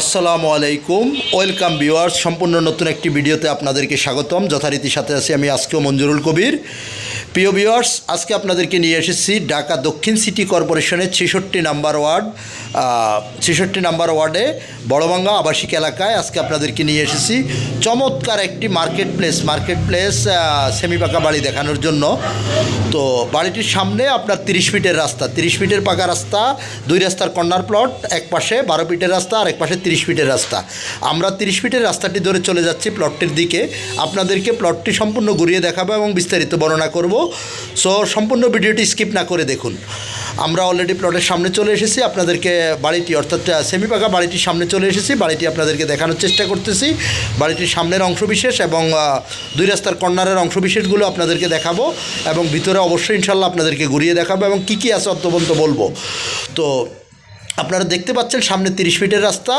আসসালামু আলাইকুম। Welcome viewers, সম্পূর্ণ নতুন একটি ভিডিওতে আপনাদেরকে স্বাগতম। যথারীতির সাথে আছি আমি আজকেও মঞ্জুরুল কবির। প্রিয় ভিউয়ার্স, আজকে আপনাদেরকে নিয়ে এসেছি ঢাকা দক্ষিণ সিটি কর্পোরেশনের ছেষট্টি নাম্বার ওয়ার্ড ছেষট্টি নাম্বার ওয়ার্ডে, বড়বাঙ্গা আবাসিক এলাকায় আজকে আপনাদেরকে নিয়ে এসেছি। চমৎকার একটি market place market place semi পাকা বাড়ি দেখানোর জন্য। তো বাড়িটির সামনে আপনার তিরিশ ফিটের রাস্তা, তিরিশ ফিটের পাকা রাস্তা, দুই রাস্তার কর্নার প্লট এক পাশে বারো ফিটের রাস্তা আর এক পাশে তিরিশ ফিটের রাস্তা। আমরা তিরিশ ফিটের রাস্তাটি ধরে চলে যাচ্ছি প্লটটির দিকে। আপনাদেরকে প্লটটি সম্পূর্ণ ঘুরিয়ে দেখাবো এবং বিস্তারিত বর্ণনা করব। সো সম্পূর্ণ ভিডিওটি স্কিপ না করে দেখুন। আমরা অলরেডি প্লটের সামনে চলে এসেছি, আপনাদেরকে বাড়িটি, অর্থাৎ সেমি পাকা বাড়িটির সামনে চলে এসেছি। বাড়িটি আপনাদেরকে দেখানোর চেষ্টা করতেছি। বাড়িটির সামনের অংশবিশেষ এবং দুই রাস্তার কর্নারের অংশবিশেষগুলো আপনাদেরকে দেখাবো এবং ভিতরে অবশ্যই ইনশাল্লাহ আপনাদেরকে ঘুরিয়ে দেখাবো এবং কী কী আছে অত্যবন্ত বলব। তো, আপনারা দেখতে পাচ্ছেন সামনে তিরিশ ফিটের রাস্তা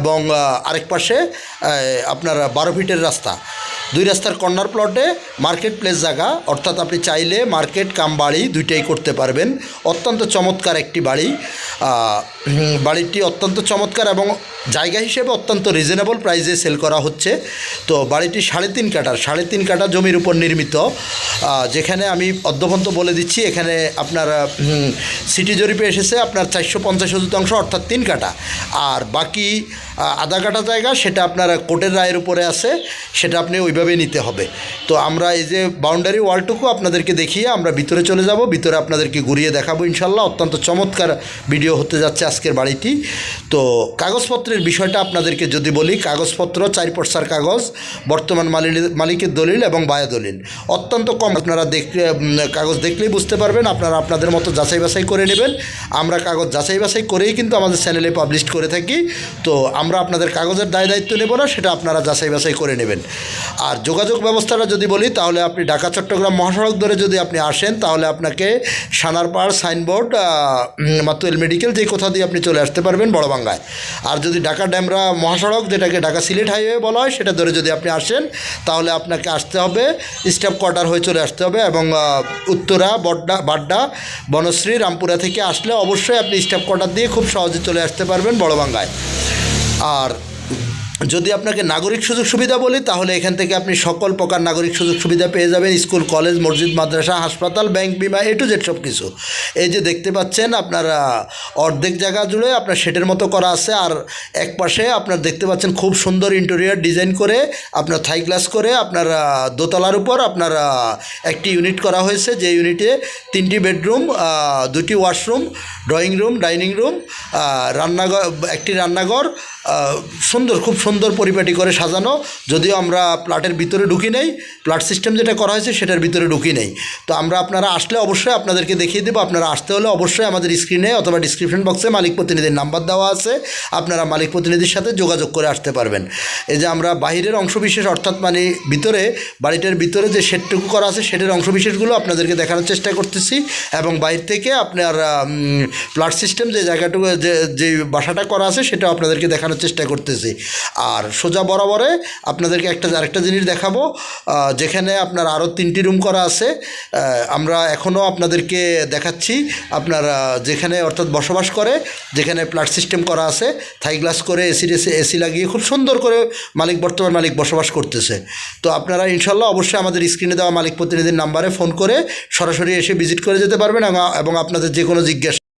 এবং আরেক পাশে আপনার বারো ফিটের রাস্তা। দুই রাস্তার কর্নার প্লটে মার্কেট প্লেস জায়গা। অর্থাৎ আপনি চাইলে মার্কেট কাম বাড়ি দুইটাই করতে পারবেন। অত্যন্ত চমৎকার একটি বাড়ি। বাড়িটি অত্যন্ত চমৎকার এবং জায়গা হিসেবে অত্যন্ত রিজনেবল প্রাইসে সেল করা হচ্ছে। তো বাড়িটি সাড়ে তিন কাটার সাড়ে তিন কাটা জমির উপর নির্মিত। যেখানে আমি অদ্যপন্ত বলে দিচ্ছি, এখানে আপনার সিটি জরিপে এসেছে আপনার চারশো পঞ্চাশ শতাংশ অর্থাৎ তিন কাটা আর বাকি আধা কাটা জায়গা, সেটা আপনার কোর্টের রায়ের উপরে আছে, সেটা আপনি ওইভাবেই নিতে হবে। তো আমরা এই যে বাউন্ডারি ওয়ালটুকু আপনাদেরকে দেখিয়ে আমরা ভিতরে চলে যাব, ভিতরে আপনাদেরকে ঘুরিয়ে দেখাবো ইনশাল্লাহ। অত্যন্ত চমৎকার ভিডিও হতে যাচ্ছে আজকের বাড়িটি। তো কাগজপত্রের বিষয়টা আপনাদেরকে যদি বলি, কাগজপত্র চার পর্সার কাগজ, বর্তমান মালি- মালিকের দলিল এবং বায়া দলিল। অত্যন্ত কম আপনারা দেখলে কাগজ দেখলেই বুঝতে পারবেন, আপনারা আপনাদের মতো যাচাই বাছাই করে নেবেন। আমরা কাগজ যাচাই বাছাই করেই কিন্তু আমাদের চ্যানেলে পাবলিশ করে থাকি। তো আমরা আপনাদের কাগজের দায় দায়িত্ব নেব না, সেটা আপনারা যাচাই বাছাই করে নেবেন। আর যোগাযোগ ব্যবস্থাটা যদি বলি, তাহলে আপনি ঢাকা, চট্টগ্রাম মহাসড়ক ধরে যদি আপনি আসেন, তাহলে আপনাকে সানারপাড় সাইনবোর্ড মাতুয়েল মেডিকেল যে কোথা দিয়ে আপনি চলে আসতে পারবেন বড়বাঙ্গায়। আর যদি ঢাকা ড্যামরা মহাসড়ক, যেটাকে ঢাকা সিলেট হাইওয়ে বলা হয়, সেটা ধরে যদি আপনি আসেন, তাহলে আপনাকে আসতে হবে স্টাফ কোয়ার্টার হয়ে চলে আসতে হবে এবং উত্তরা, বড্ডা, বাড্ডা, বনশ্রী, রামপুরা থেকে আসলে অবশ্যই আপনি স্টাফ কোয়ার্টার দিয়ে খুব সহজে চলে আসতে পারবেন বড়বাঙ্গায়। আর যদি আপনাকে নাগরিক সুযোগ সুবিধা বলি, তাহলে এখান থেকে আপনি সকল প্রকার নাগরিক সুযোগ সুবিধা পেয়ে যাবেন। স্কুল, কলেজ, মসজিদ, মাদ্রাসা, হাসপাতাল, ব্যাংক বিমা, এ টু জেড সব কিছু এই যে দেখতে পাচ্ছেন, আপনার অর্ধেক জায়গা জুড়ে আপনার শেডের মতো করা আছে। আর এক পাশে আপনার দেখতে পাচ্ছেন খুব সুন্দর ইন্টেরিয়ার ডিজাইন করে আপনার থাই গ্লাস করে আপনার দোতলার উপর আপনার একটি ইউনিট করা হয়েছে। যে ইউনিটে তিনটি বেডরুম দুটি washroom, drawing room, dining room রান্নাঘর, একটি রান্নাঘর সুন্দর, খুব সুন্দর পরিপাটি করে সাজানো, যদিও আমরা প্লাটের ভিতরে ঢুকি নেই, প্লাট সিস্টেম যেটা করা হয়েছে সেটার ভিতরে ঢুকি নেই। তো আমরা আপনারা আসলে অবশ্যই আপনাদেরকে দেখিয়ে দেবো, আপনারা আসতে হলে অবশ্যই আমাদের স্ক্রিনে অথবা ডিসক্রিপশন বক্সে মালিক প্রতিনিধির নাম্বার দেওয়া আছে, আপনারা মালিক প্রতিনিধির সাথে যোগাযোগ করে আসতে পারবেন। এই যে আমরা বাহিরের অংশবিশেষ অর্থাৎ মানে ভিতরে, বাড়িটার ভিতরে যে শেডটুকু করা আছে শেডের অংশবিশেষগুলো আপনাদেরকে দেখানোর চেষ্টা করতেছি এবং বাইরে থেকে আপনার প্লাট সিস্টেম যে জায়গাটুকু, যে যে বাসাটা করা আছে সেটা আপনাদেরকে দেখানোর চেষ্টা করতেছি। আর সোজা বরাবরে আপনাদেরকে একটা আরেকটা জিনিস দেখাবো যেখানে আপনার আরও তিনটি রুম করা আছে। আমরা এখনও আপনাদেরকে দেখাচ্ছি আপনার যেখানে অর্থাৎ বসবাস করে, যেখানে প্লাট সিস্টেম করা আছে। থাই গ্লাস করে এসি এসি এসি লাগিয়ে খুব সুন্দর করে মালিক, বর্তমান মালিক বসবাস করতেছে। তো আপনারা ইনশাল্লাহ অবশ্যই আমাদের স্ক্রিনে দেওয়া মালিক প্রতিনিধির নাম্বারে ফোন করে সরাসরি এসে ভিজিট করে যেতে পারবেন এবং আপনাদের যে কোনো জিজ্ঞাসা